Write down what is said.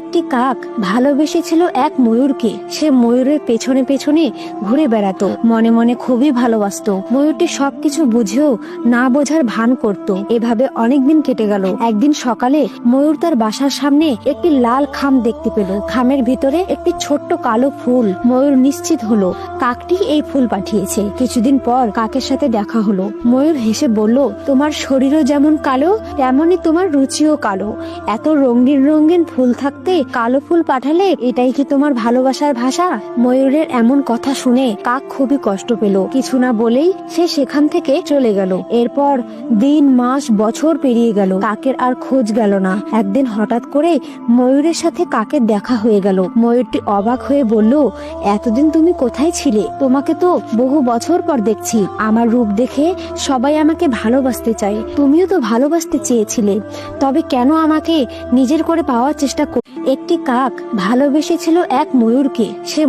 একটি কাক ভালোবেসেছিল এক ময়ূরকে। সে ময়ূরের পেছনে পেছনে ঘুরে বেড়াতো, মনে মনে খুবই ভালোবাসতো। ময়ূরটি সবকিছু বুঝেও না বোঝার ভান করত। এভাবে অনেকদিন কেটে গেল। একদিন সকালে ময়ূর তার বাসার সামনে একটি লাল খাম দেখতে পেল। খামের ভিতরে একটি ছোট্ট কালো ফুল। ময়ূর নিশ্চিত হলো, কাকটি এই ফুল পাঠিয়েছে। কিছুদিন পর কাকের সাথে দেখা হলো। ময়ূর হেসে বলল, তোমার শরীরও যেমন কালো তেমনই তোমার রুচিও কালো। এত রঙিন রঙিন ফুল থাকতে কালো ফুল পাঠালে এটাই কি তোমার ভালোবাসার ভাষা? ময়ূরের এমন কথা শুনে কাক খুবই কষ্ট পেল। কিছু না বলেই সে সেখান থেকে চলে গেল। এরপর দিন, মাস, বছর পেরিয়ে গেল। কাকের আর খোঁজ গেল না। একদিন হঠাৎ করে ময়ূরের সাথে কাকের দেখা হয়ে গেল। ময়ূরটি অবাক হয়ে বলল, এতদিন তুমি কোথায় ছিলে? তোমাকে তো বহু বছর পর দেখছি। আমার রূপ দেখে সবাই আমাকে ভালোবাসতে চায়। তুমিও তো ভালোবাসতে চেয়েছিলে। তবে কেন আমাকে নিজের করে পাওয়ার চেষ্টা কর একটি কাক ভালোবেসেছিল এক ময়ূরকে। সে